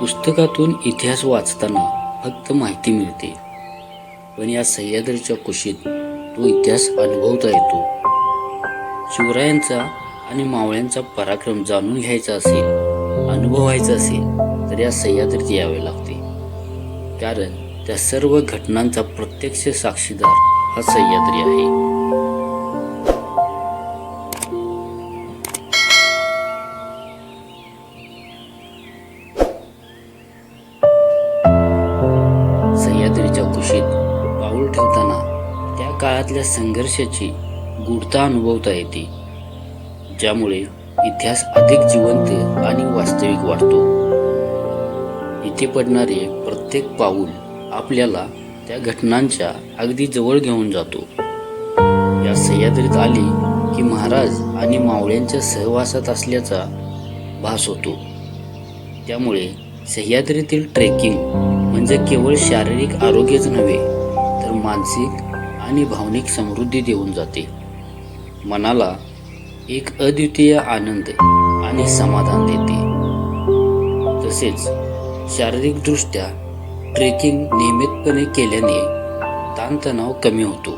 पुस्तकातून इतिहास वाचताना फक्त माहिती मिळते. पण या सह्याद्रीच्या कुशीत तो इतिहास अनुभवता येतो. शिवरायांचा आणि मावळ्यांचा पराक्रम जाणून घ्यायचा असेल अनुभवायचा असेल तर या सह्याद्रीत यावे लागते. कारण त्या सर्व घटनांचा प्रत्यक्ष साक्षीदार हा सह्याद्री आहे. काळातल्या संघर्षाची गूढता अनुभवता येते ज्यामुळे इतिहास अधिक जिवंत आणि वास्तविक वाटतो. इथे पडणारे प्रत्येक पाऊल आपल्याला त्या घटनांच्या अगदी जवळ घेऊन जातो. या सह्याद्रीत आली की महाराज आणि मावळ्यांच्या सहवासात असल्याचा भास होतो. त्यामुळे सह्याद्रीतील ट्रेकिंग म्हणजे केवळ शारीरिक आरोग्यच नव्हे तर मानसिक आणि भावनिक समृद्धी देऊन जाते. मनाला एक अद्वितीय आनंद आणि समाधान देते. तसेच शारीरिकदृष्ट्या ट्रेकिंग नियमितपणे केल्याने ताणतणाव कमी होतो.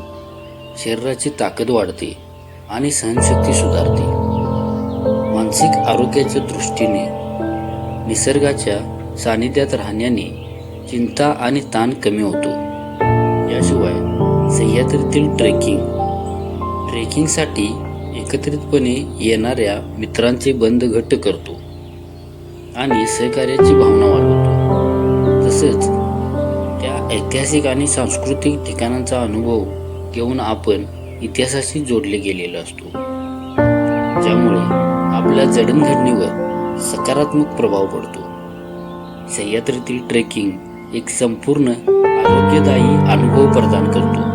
शरीराची ताकद वाढते आणि सहनशक्ती सुधारते. मानसिक आरोग्याच्या दृष्टीने निसर्गाच्या सानिध्यात राहण्याने चिंता आणि ताण कमी होतो. याशिवाय सह्याद्रीतील ट्रेकिंग ट्रेकिंगसाठी एकत्रितपणे येणाऱ्या मित्रांचे बंध घट्ट करतो आणि सहकार्याची भावना वाढवतो. तसंच त्या ऐतिहासिक आणि सांस्कृतिक ठिकाणांचा अनुभव घेऊन आपण इतिहासाशी जोडले गेलेलो असतो. ज्यामुळे आपल्या जडणघडणीवर सकारात्मक प्रभाव पडतो. सह्याद्रीतील ट्रेकिंग एक संपूर्ण आरोग्यदायी अनुभव प्रदान करतो.